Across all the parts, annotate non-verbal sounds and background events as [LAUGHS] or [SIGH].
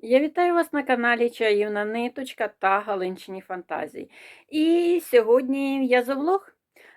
Я вітаю вас на каналі Чаївна Ниточка та Галинчині Фантазії. І сьогодні в'язовлог.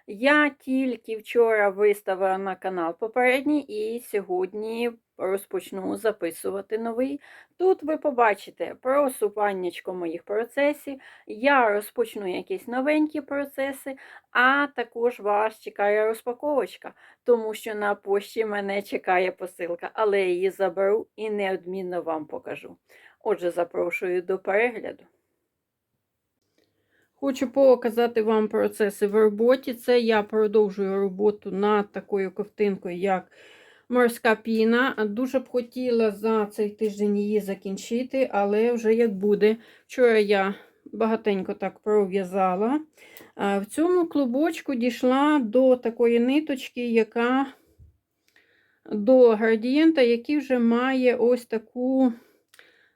Я тільки вчора виставила на канал попередній, і сьогодні розпочну записувати новий. Тут ви побачите просуваннячко моїх процесів. Я розпочну якісь новенькі процеси, а також вас чекає розпаковочка, тому що на пошті мене чекає посилка, але я її заберу і неодмінно вам покажу. Отже, запрошую до перегляду. Хочу показати вам процеси в роботі. Це я продовжую роботу над такою ковтинкою, як морська піна. Дуже б хотіла за цей тиждень її закінчити, але вже як буде. Вчора я багатенько так пров'язала. В цьому клубочку дійшла до такої ниточки, яка до градієнта, який вже має ось таку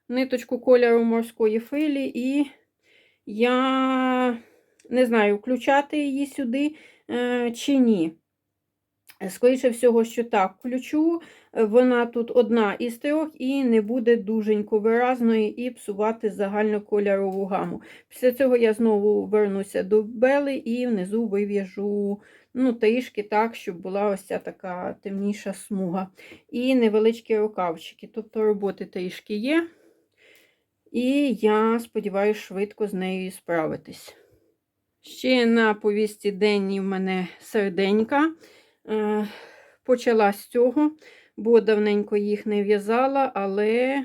ниточку кольору морської филі, і я не знаю, включати її сюди е, чи ні. Скоріше всього, що так, включу. Вона тут одна із трьох і не буде дуженько виразною і псувати загальну кольорову гаму. Після цього я знову вернуся до бели і внизу вив'яжу ну, трішки так, щоб була ось ця така темніша смуга. І невеличкі рукавчики. Тобто роботи трішки є. І я сподіваюся, швидко з нею справитись. Ще на повісті денні в мене серденька. Е, почала з цього, бо давненько їх не в'язала, але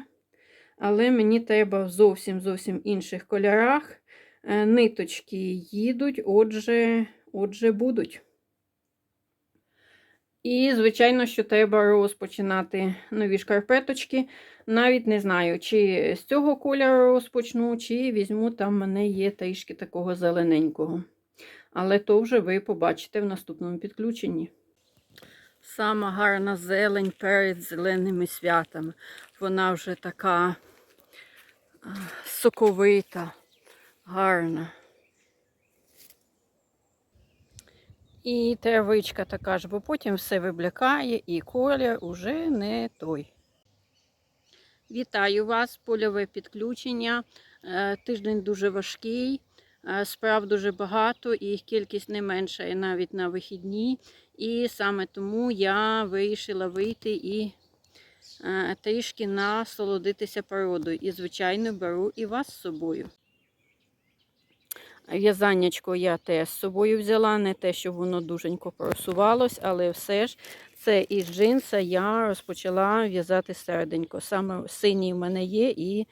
але мені треба в зовсім зовсім інших кольорах. Е, ниточки їдуть, отже, отже, будуть. І, звичайно, що треба розпочинати нові шкарпеточки. Навіть не знаю, чи з цього кольору розпочну, чи візьму, там мене є трішки такого зелененького. Але то вже ви побачите в наступному підключенні. Сама гарна зелень перед зеленими святами. Вона вже така соковита, гарна. І травичка така ж, бо потім все виблякає і колір уже не той. Вітаю вас, польове підключення. Е, тиждень дуже важкий, справ дуже багато, і їх кількість не менша і навіть на вихідні. І саме тому я вирішила вийти і е, трішки насолодитися природою. І, звичайно, беру і вас з собою. В'язаннячко я теж з собою взяла, не те, щоб воно дуженько просувалось, але все ж це із джинса я розпочала в'язати середенько. Саме синій в мене є, і е,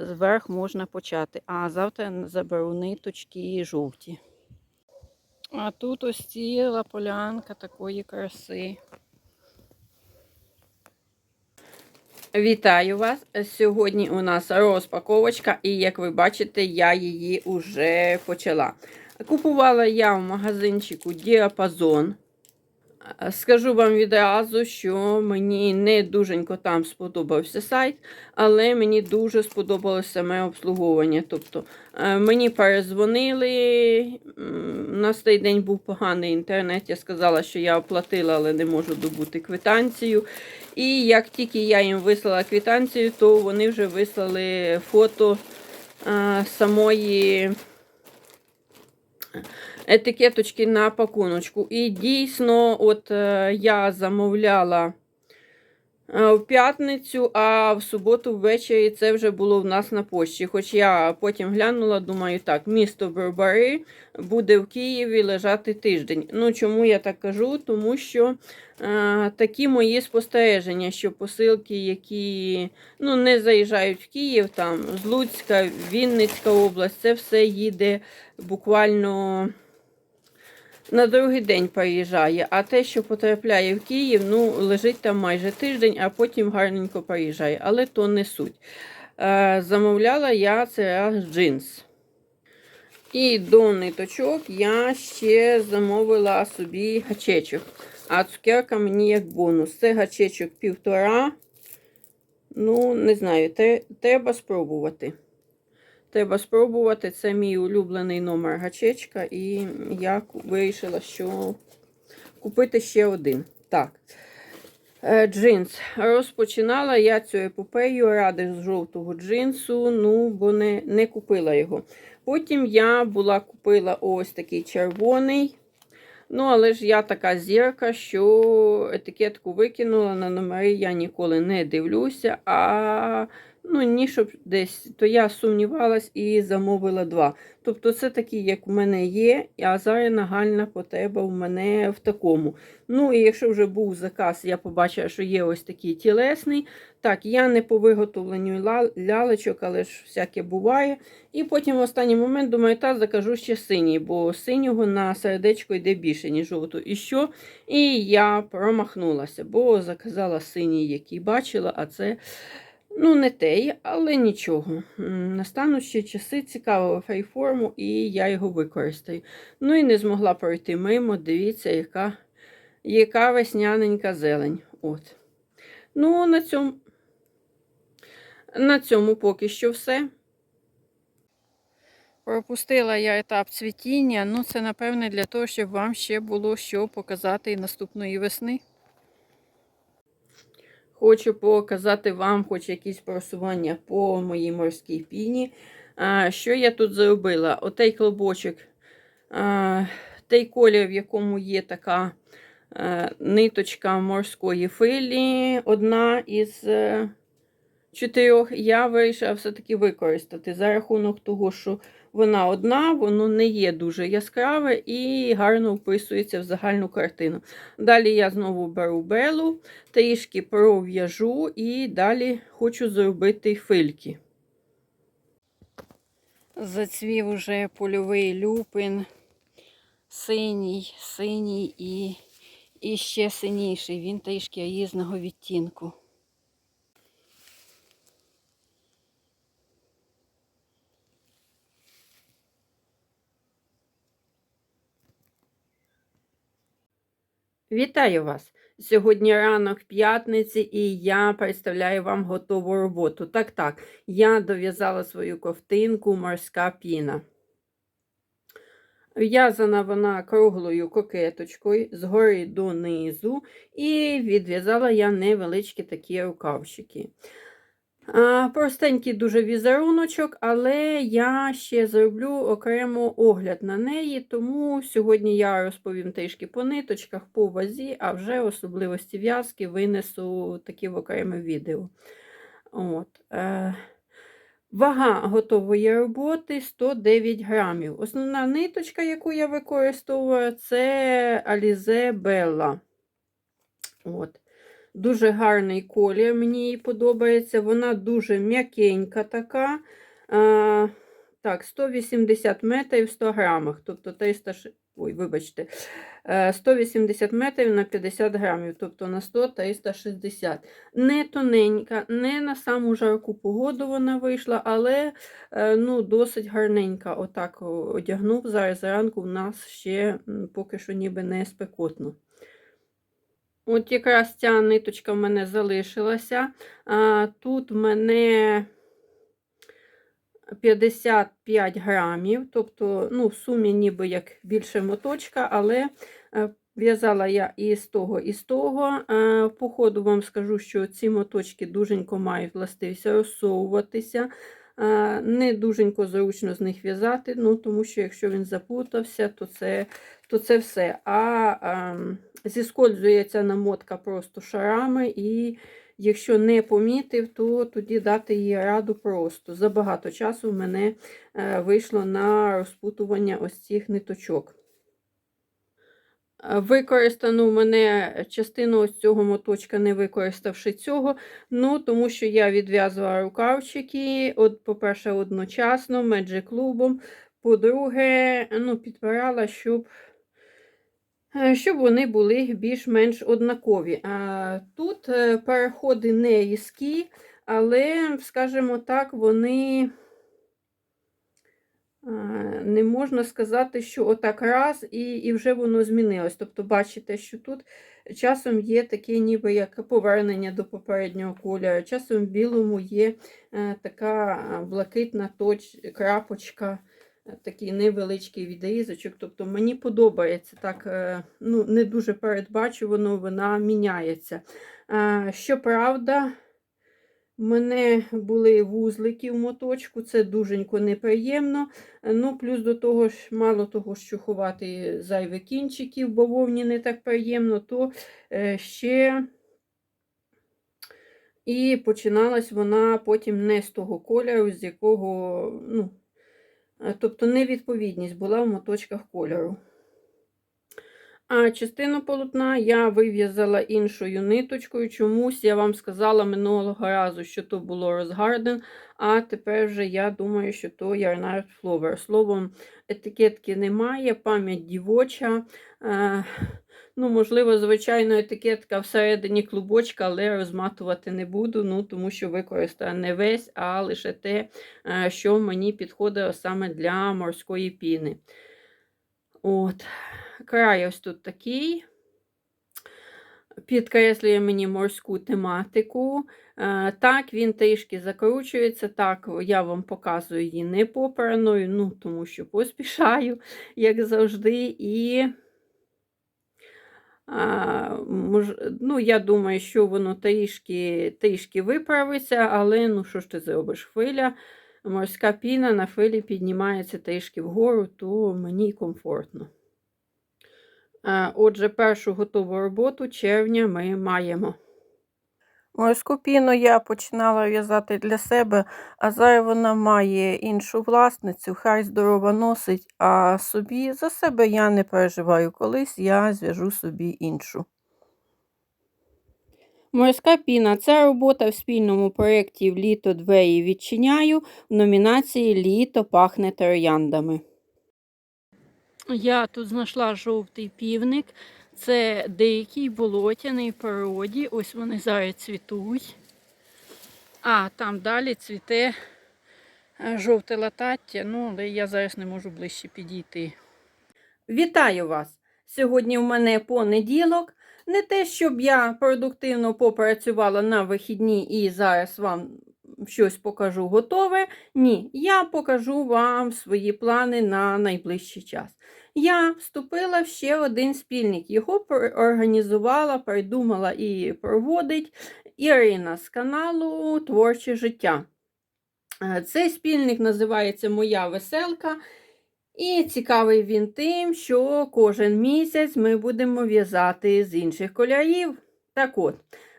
зверх можна почати. А завтра заберу ниточки жовті. А тут ось ціла полянка такої краси. Вітаю вас! Сьогодні у нас розпаковочка, і як ви бачите, я її вже почала. Купувала я в магазинчику Діапазон. Скажу вам відразу, що мені не дуженько там сподобався сайт, але мені дуже сподобалось саме обслуговування. Тобто мені перезвонили, у нас день був поганий інтернет. Я сказала, що я оплатила, але не можу добути квитанцію. І як тільки я їм вислала квитанцію, то вони вже вислали фото самої етикеточки на пакуночку. І дійсно, от я замовляла е, в п'ятницю, а в суботу ввечері це вже було в нас на пошті. Хоч я потім глянула, думаю, так, місто Барбари буде в Києві лежати тиждень. Ну, чому я так кажу? Тому що е, такі мої спостереження, що посилки, які ну, не заїжджають в Київ, там з Луцька, Вінницька область, це все їде буквально. На другий день приїжджає, а те, що потрапляє в Київ, ну, лежить там майже тиждень, а потім гарненько приїжджає. Але то не суть. Е, замовляла я це джинс. І до ниточок я ще замовила собі гачечок. А цукерка мені як бонус. Це гачечок півтора. Ну, не знаю, треба спробувати. Треба спробувати. Це мій улюблений номер гачечка, і я вирішила, що купити ще один. Так. Е, Джинс. Розпочинала я цю епопею ради з жовтого джинсу, ну, бо не, не купила його. Потім я була купила ось такий червоний. Ну, але ж я така зірка, що етикетку викинула на номери я ніколи не дивлюся. А ну, ні, щоб десь, то я сумнівалась і замовила два. Тобто, це такі, як в мене є, а зараз нагальна потреба в мене в такому. Ну, і якщо вже був заказ, я побачила, що є ось такий тілесний. Так, я не по виготовленню лялечок, але ж всяке буває. І потім в останній момент думаю, та закажу ще синій, бо синього на сердечко йде більше, ніж жовту. І що? І я промахнулася, бо заказала синій, який бачила, а це. Ну, не той, але нічого. Настануть ще часи цікавого фейформу, і я його використаю. Ну і не змогла пройти мимо. Дивіться, яка, яка весняненька зелень. От. Ну, на цьому, на цьому поки що все. Пропустила я етап цвітіння. Ну, це, напевне, для того, щоб вам ще було що показати наступної весни. Хочу показати вам хоч якісь просування по моїй морській піні. А, що я тут зробила? Отей клобочок, а, той колір, в якому є така а, ниточка морської филі, одна із е, чотирьох, я вирішила все-таки використати за рахунок того, що вона одна, воно не є дуже яскраве і гарно вписується в загальну картину. Далі я знову беру белу, трішки пров'яжу і далі хочу зробити фильки. Зацвів уже польовий люпин, синій, синій і, і ще синіший. Він трішки різного відтінку. Вітаю вас! Сьогодні ранок п'ятниці, і я представляю вам готову роботу. Так, так, я дов'язала свою ковтинку морська піна. В'язана вона круглою кокеточкою згори донизу, і відв'язала я невеличкі такі рукавчики. Простенький дуже візеруночок, але я ще зроблю окремо огляд на неї, тому сьогодні я розповім трішки по ниточках, по вазі, а вже особливості в'язки винесу такі в окреме відео. От. Е, Вага готової роботи 109 грамів. Основна ниточка, яку я використовую, це Alize Bella. От. Дуже гарний колір, мені їй подобається. Вона дуже м'якенька така. А, так, 180 метрів в 100 грамах. Тобто 300, ой, вибачте, е, 180 метрів на 50 грамів, тобто на 100 360. Не тоненька, не на саму жарку погоду вона вийшла, але е, ну, досить гарненька. Отак одягнув. Зараз зранку в нас ще поки що ніби не спекотно. От якраз ця ниточка в мене залишилася. Тут в мене 55 грамів, тобто, ну, в сумі ніби як більше моточка, але е, в'язала я і з того, і з того. Е, По ходу вам скажу, що ці моточки дуженько мають властивість розсовуватися. Е, Не дуженько зручно з них в'язати, ну, тому що якщо він запутався, то це, то це все. А ем, зіскользує намотка просто шарами, і якщо не помітив, то тоді дати їй раду просто. Забагато часу в мене е, вийшло на розпутування ось цих ниточок. Використано в мене частину ось цього моточка, не використавши цього, ну, тому що я відв'язувала рукавчики, от, по-перше, одночасно, меджик клубом. По-друге, ну, підбирала, щоб Е, щоб вони були більш-менш однакові. А Тут е, переходи не різкі, але, скажімо так, вони не можна сказати, що отак раз і і вже воно змінилось. Тобто, бачите, що тут часом є таке ніби як повернення до попереднього кольору, часом в білому є така блакитна точ, крапочка. такий невеличкий відрізочок. Тобто мені подобається так, е, ну, не дуже передбачувано, вона міняється. Е, Щоправда, в мене були вузлики в моточку, це дуженько неприємно. Ну, плюс до того ж, мало того, що ховати зайві кінчики в бавовні не так приємно, то е, ще і починалась вона потім не з того кольору, з якого, ну, е, тобто невідповідність була в моточках кольору. А частину полотна я вив'язала іншою ниточкою. Чомусь я вам сказала минулого разу, що то було розгарден, а тепер вже я думаю, що то Yarnart Flower. Словом, етикетки немає, пам'ять дівоча. Е, ну, можливо, звичайно, етикетка всередині клубочка, але розматувати не буду, ну, тому що використаю не весь, а лише те, е, що мені підходить саме для морської піни. От. Край ось тут такий. Підкреслює мені морську тематику. Е, Так, він трішки закручується. Так, я вам показую її не попереною, ну, тому що поспішаю, як завжди. І а, ну, я думаю, що воно трішки, трішки виправиться, але ну, що ж ти зробиш? Хвиля, морська піна на хвилі піднімається трішки вгору, то мені комфортно. Е, Отже, першу готову роботу червня ми маємо. Морську піну я починала в'язати для себе, а зараз вона має іншу власницю, хай здорово носить, а собі за себе я не переживаю. Колись я зв'яжу собі іншу. Морська піна це робота в спільному проєкті в літо двері відчиняю в номінації Літо пахне трояндами. Я тут знайшла жовтий півник. Це дикий болотяний породі. Ось вони зараз цвітуть. А там далі цвіте е, жовте латаття. Ну, але я зараз не можу ближче підійти. Вітаю вас! Сьогодні в мене понеділок. Не те, щоб я продуктивно попрацювала на вихідні і зараз вам щось покажу готове. Ні, я покажу вам свої плани на найближчий час. Я вступила в ще один спільник. Його організувала, придумала і проводить Ірина з каналу Творче життя. Е, Цей спільник називається Моя веселка. І цікавий він тим, що кожен місяць ми будемо в'язати з інших кольорів. Так от,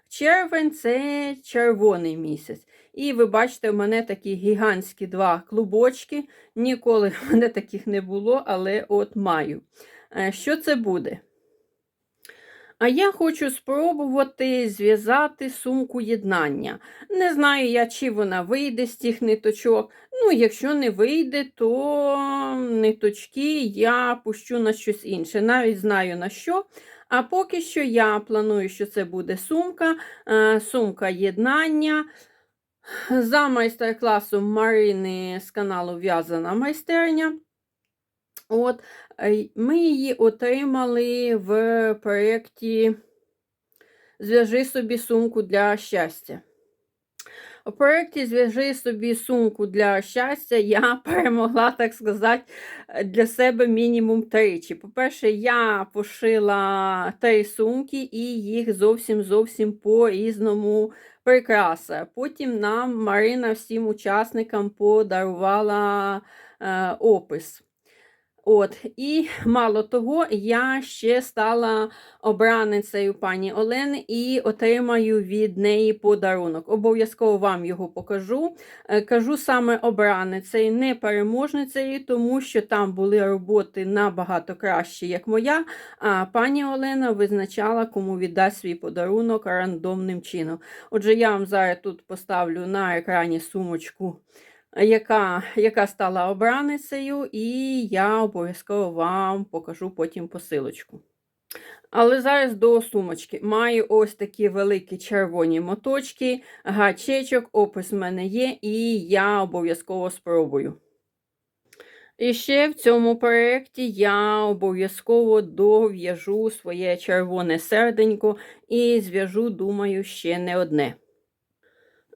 червень це червоний місяць. І ви бачите, в мене такі гігантські два клубочки. Ніколи в мене таких не було, але от маю. Е, Що це буде? А я хочу спробувати зв'язати сумку єднання. Не знаю я, чи вона вийде з тих ниточок. Ну, якщо не вийде, то ниточки я пущу на щось інше. Навіть знаю на що. А поки що я планую, що це буде сумка, е, сумка єднання. За майстер-класом Марини з каналу В'язана майстерня. От, е, Ми її отримали в проєкті Зв'яжи собі сумку для щастя. У проєкті Зв'яжи собі сумку для щастя я [LAUGHS] перемогла, так сказати, для себе мінімум тричі. По-перше, я пошила три сумки і їх зовсім зовсім по-різному прикраса. Потім нам Марина всім учасникам подарувала е, опис. От, І мало того, я ще стала обраницею пані Олени і отримаю від неї подарунок. Обов'язково вам його покажу. Е, Кажу саме обраницею, не переможницею, тому що там були роботи набагато кращі, як моя. А пані Олена визначала, кому віддасть свій подарунок рандомним чином. Отже, я вам зараз тут поставлю на екрані сумочку яка яка стала обраницею, і я обов'язково вам покажу потім посилочку. Але зараз до сумочки. Маю ось такі великі червоні моточки, гачечок, опис в мене є, і я обов'язково спробую. І ще в цьому проєкті я обов'язково дов'яжу своє червоне серденько і зв'яжу, думаю, ще не одне.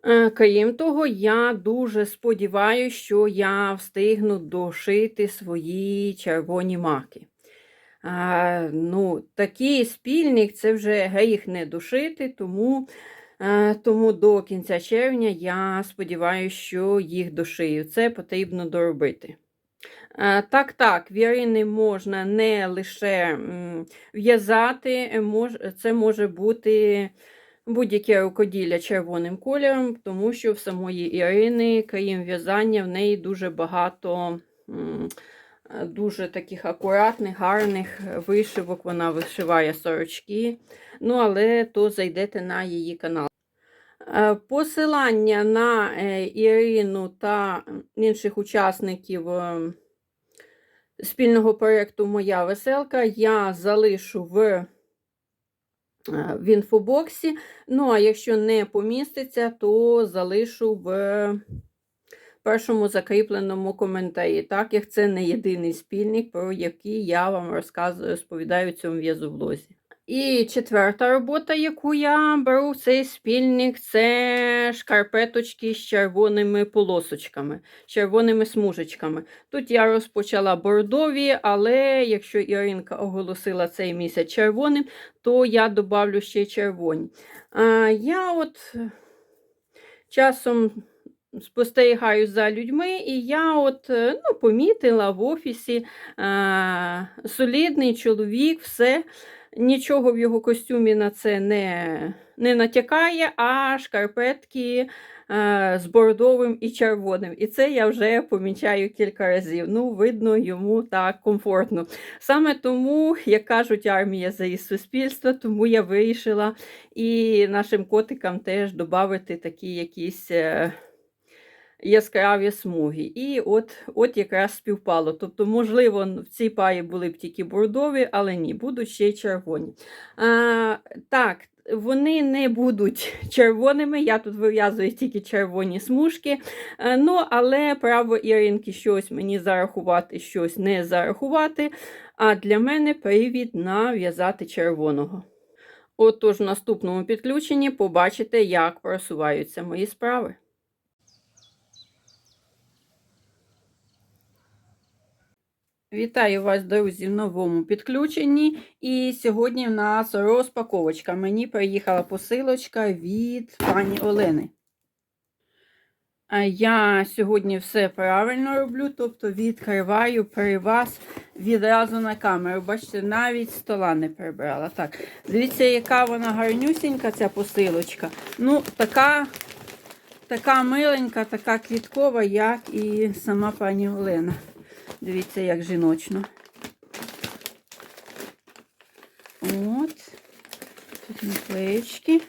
Е, Крім того, я дуже сподіваюся, що я встигну дошити свої червоні маки. А, ну, такий спільник це вже гріх не душити, тому, е, тому до кінця червня я сподіваюся, що їх дошию. Це потрібно доробити. Е, Так, так, вірини можна не лише в'язати, е, мож- це може бути будь-яке рукоділля червоним кольором, тому що в самої Ірини, крім в'язання, в неї дуже багато дуже таких акуратних, гарних вишивок. Вона вишиває сорочки. Ну, але то зайдете на її канал. Е, Посилання на е, Ірину та інших учасників е, спільного проєкту Моя веселка я залишу в, в інфобоксі. Ну, а якщо не поміститься, то залишу в першому закріпленому коментарі, так як це не єдиний спільник, про який я вам розповідаю в цьому в'язоблозі. І четверта робота, яку я беру в цей спільник, це шкарпеточки з червоними полосочками, з червоними смужечками. Тут я розпочала бордові, але якщо Іринка оголосила цей місяць червоним, то я добавлю ще червоні. А, я от часом спостерігаю за людьми, і я от е, ну, помітила в офісі а, солідний чоловік, все. Нічого в його костюмі на це не, не натякає, а шкарпетки е, з бордовим і червоним. І це я вже помічаю кілька разів. Ну, видно, йому так комфортно. Саме тому, як кажуть, армія за і суспільство, тому я вирішила і нашим котикам теж додати такі якісь. е, Яскраві смуги. І от от якраз співпало. Тобто, можливо, в цій парі були б тільки бордові, але ні, будуть ще й червоні. А, так, вони не будуть [LAUGHS] червоними. Я тут вив'язую тільки червоні смужки. Е, Ну, але право Іринки щось мені зарахувати, щось не зарахувати. А для мене привід нав'язати червоного. Отож, в наступному підключенні побачите, як просуваються мої справи. Вітаю вас, друзі, в новому підключенні. І сьогодні в нас розпаковочка. Мені приїхала посилочка від пані Олени. Я сьогодні все правильно роблю, тобто відкриваю при вас відразу на камеру. Бачите, навіть стола не прибрала. Так, дивіться, яка вона гарнюсінька, ця посилочка. Ну, така, така миленька, така квіткова, як і сама пані Олена. Дивіться, як жіночно. От. Тут наклеєчки.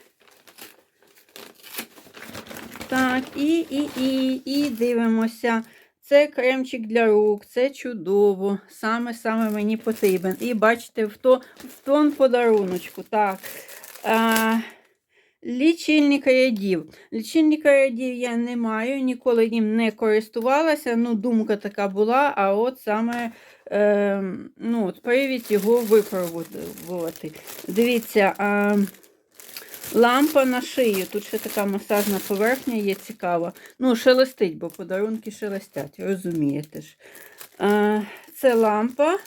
Так, і, і, і, і дивимося. Це кремчик для рук, це чудово. Саме-саме мені потрібен. І бачите, в, то, в тон подаруночку. Так. А, Лічильник рядів. Лічильника рядів я не маю, ніколи їм не користувалася. Ну, думка така була, а от саме е, ну, от привід його випробувати. Дивіться, а, лампа на шию. Тут ще така масажна поверхня є цікава. Ну, шелестить, бо подарунки шелестять, розумієте ж. А, це лампа.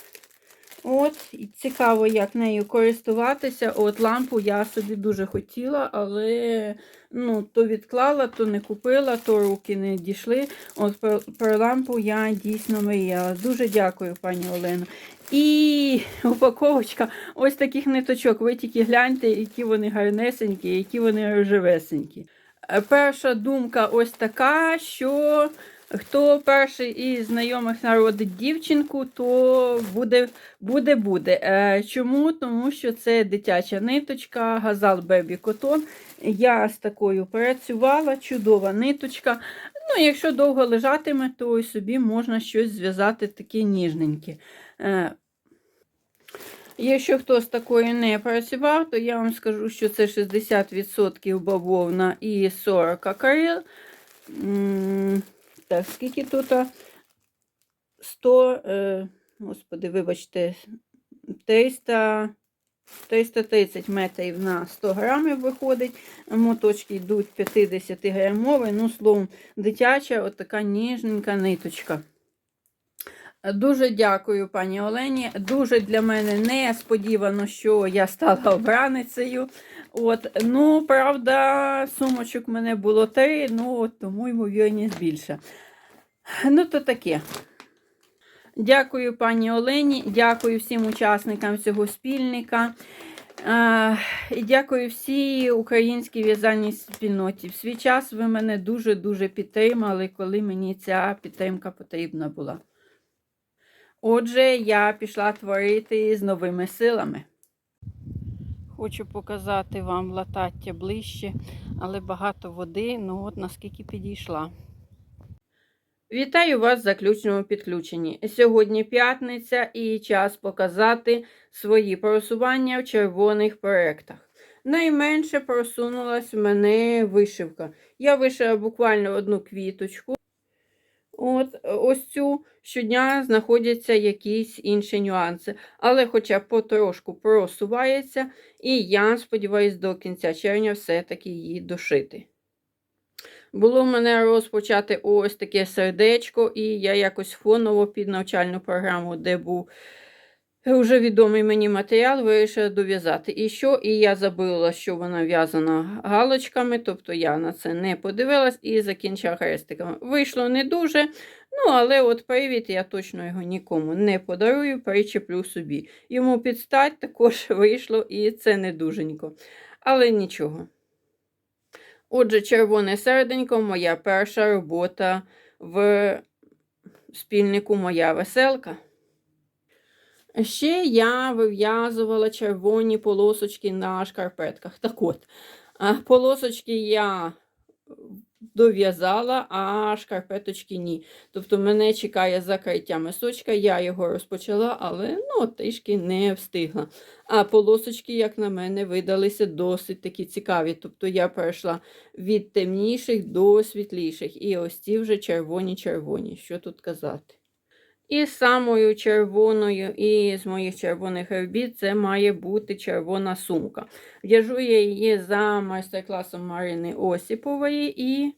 От, і цікаво, як нею користуватися. От лампу я собі дуже хотіла, але ну, то відклала, то не купила, то руки не дійшли. От про, про лампу я дійсно мріяла. Дуже дякую, пані Олено. І упаковочка ось таких ниточок. Ви тільки гляньте, які вони гарнесенькі, які вони рожевесенькі. Е, Перша думка ось така, що Хто перший із знайомих народить дівчинку, то буде, буде, буде. Е, чому? Тому що це дитяча ниточка, газал Бебі Котон. Я з такою працювала, чудова ниточка. Ну, якщо довго лежатиме, то й собі можна щось зв'язати таке ніжненьке. Е, Якщо хто з такою не працював, то я вам скажу, що це 60% бавовна і 40 акрил. Так, скільки тут? 100, е, господи, вибачте, 300, 330 метрів на 100 грамів виходить. Моточки йдуть 50 грамові. Ну, словом, дитяча, от така ніжненька ниточка. Дуже дякую, пані Олені. Дуже для мене несподівано, що я стала обраницею. От, ну, правда, сумочок мене було три, ну, от, тому ймовірність більша. Ну, то таке. Дякую пані Олені, дякую всім учасникам цього спільника. І дякую всій українській в'язальній спільноті. В свій час ви мене дуже-дуже підтримали, коли мені ця підтримка потрібна була. Отже, я пішла творити з новими силами. Хочу показати вам латаття ближче, але багато води, ну от наскільки підійшла. Вітаю вас в заключному підключенні. Сьогодні п'ятниця і час показати свої просування в червоних проєктах. Найменше просунулась в мене вишивка. Я вишила буквально одну квіточку. От ось цю щодня знаходяться якісь інші нюанси. Але хоча потрошку просувається, і я сподіваюся, до кінця червня все-таки її дошити. Було в мене розпочати ось таке сердечко, і я якось фоново під навчальну програму, де був вже відомий мені матеріал, вирішила дов'язати. І що? І я забула, що вона в'язана галочками, тобто я на це не подивилась і закінчила хрестиками. Вийшло не дуже, ну але от привід я точно його нікому не подарую, причеплю собі. Йому підстать також [LAUGHS] вийшло, і це не дуженько. Але нічого. Отже, червоне серденько моя перша робота в спільнику Моя веселка. Ще я вив'язувала червоні полосочки на шкарпетках. Так от, полосочки я дов'язала, а шкарпеточки ні. Тобто мене чекає закриття мисочка, я його розпочала, але ну, трішки не встигла. А полосочки, як на мене, видалися досить такі цікаві. Тобто я перейшла від темніших до світліших. І ось ці вже червоні-червоні. Що тут казати? І самою червоною із моїх червоних робіт це має бути червона сумка. В'яжу я її за майстер-класом Марини Осіпової і,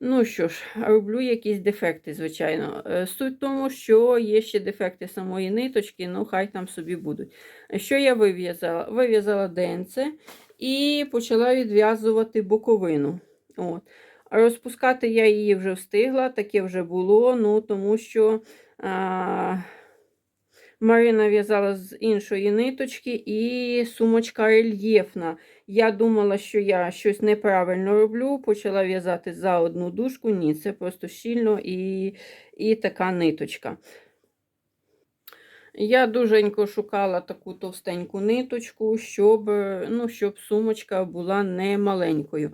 ну що ж, роблю якісь дефекти, звичайно. Е, Суть в тому, що є ще дефекти самої ниточки, ну хай там собі будуть. Що я вив'язала? Вив'язала денце і почала відв'язувати боковину. От. Розпускати я її вже встигла, таке вже було, ну тому що. Марина в'язала з іншої ниточки і сумочка рельєфна. Я думала, що я щось неправильно роблю, почала в'язати за одну дужку. Ні, це просто щільно і, і така ниточка. Я дуженько шукала таку товстеньку ниточку, щоб, ну, щоб сумочка була не маленькою.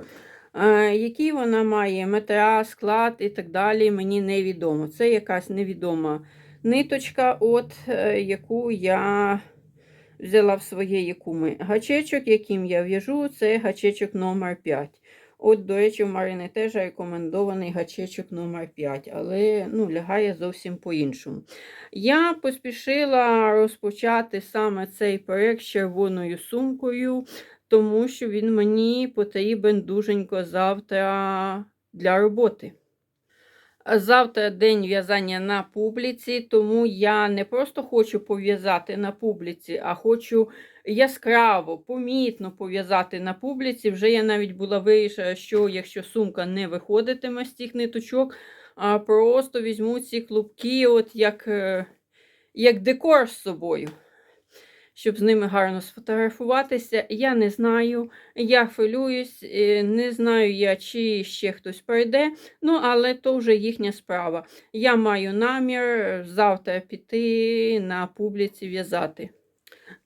Е, Який вона має метра, склад і так далі, мені невідомо. Це якась невідома ниточка, от, е, яку я взяла в своєї куми. Гачечок, яким я в'яжу, це гачечок номер 5 От, до речі, в Марини теж рекомендований гачечок номер 5 але ну, лягає зовсім по-іншому. Я поспішила розпочати саме цей проєкт з червоною сумкою тому що він мені потрібен дуженько завтра для роботи. Завтра день в'язання на публіці, тому я не просто хочу пов'язати на публіці, а хочу яскраво, помітно пов'язати на публіці. Вже я навіть була вирішила, що якщо сумка не виходитиме з цих ниточок, а просто візьму ці клубки, от як, е, як декор з собою щоб з ними гарно сфотографуватися. Я не знаю, я хвилююсь, е, не знаю я, чи ще хтось прийде, ну, але то вже їхня справа. Я маю намір завтра піти на публіці в'язати.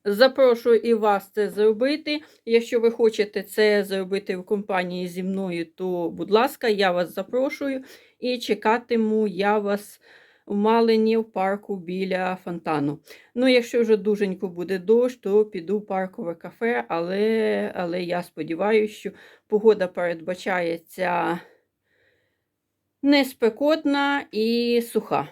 Запрошую і вас це зробити. Якщо ви хочете це зробити в компанії зі мною, то, будь ласка, я вас запрошую і чекатиму я вас в Малині в парку біля фонтану. Ну, якщо вже дуженько буде дощ, то піду в паркове кафе, але, але я сподіваюся, що погода передбачається не спекотна і суха.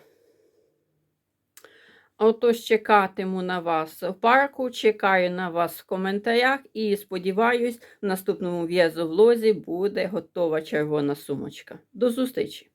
Отож, чекатиму на вас в парку, чекаю на вас в коментарях і сподіваюсь, в наступному в'єзовлозі буде готова червона сумочка. До зустрічі!